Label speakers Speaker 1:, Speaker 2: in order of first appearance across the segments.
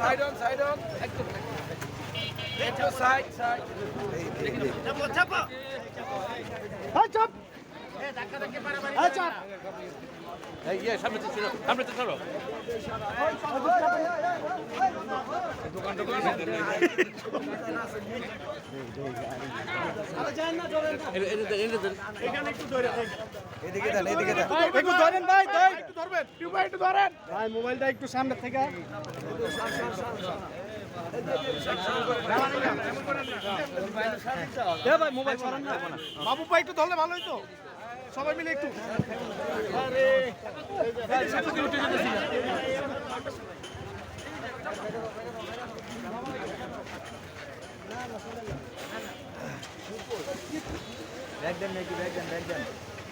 Speaker 1: Side on side on. একদম একটু side side.
Speaker 2: চাপো চাপো। হ্যাঁ চাপ।
Speaker 1: এদিকে
Speaker 3: ধরেন ভাই একটু ধরবেন একটু ধরেন। ভাই মোবাইলটা একটু সামনে থেকে। ভাই মোবাইল সরান না। বাবু ভাই একটু ধরলে ভালো হইতো সবাই মিলে একটু।
Speaker 1: ব্যাগ দেন নাকি ব্যাগ দেন ব্যাগ দেন।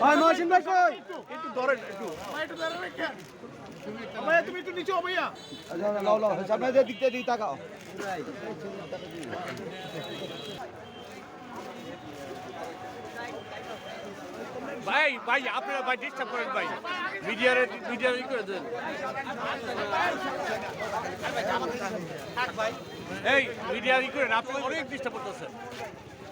Speaker 3: ভাই মহসিন ভাই কই? একটু ধরেন একটু। ভাই একটু ধরেন কেন ভাইয়া তুমি একটু নিচে ভাইয়া।
Speaker 1: লাও লাও সামনে দিয়ে দিকতে দিক তাকাও।
Speaker 2: ভাই ভাই আপনারা ভাই ডিস্টার্ব করেন ভাই। মিডিয়ার মিডিয়ার ই করে দেন। এই মিডিয়ার ই করেন আপনি অনেক ডিস্টার্ব করতেছেন।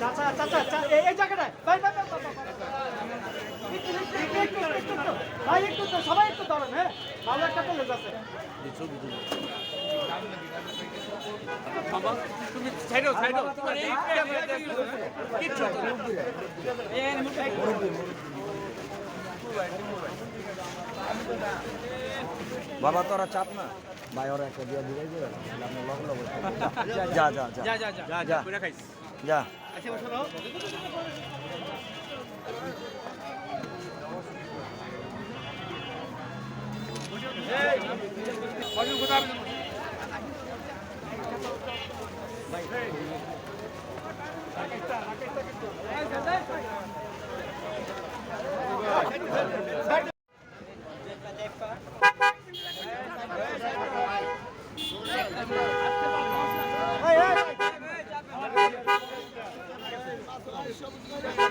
Speaker 3: চাচা চাচা চাচা সবাই
Speaker 2: বাবা
Speaker 1: তোরা চাপ না। ভাই ওর একটা দিয়ে দিয়ে দিবে আপনি লগ লগ যা যা যা।
Speaker 2: যা যা যা যা যা। Yeah.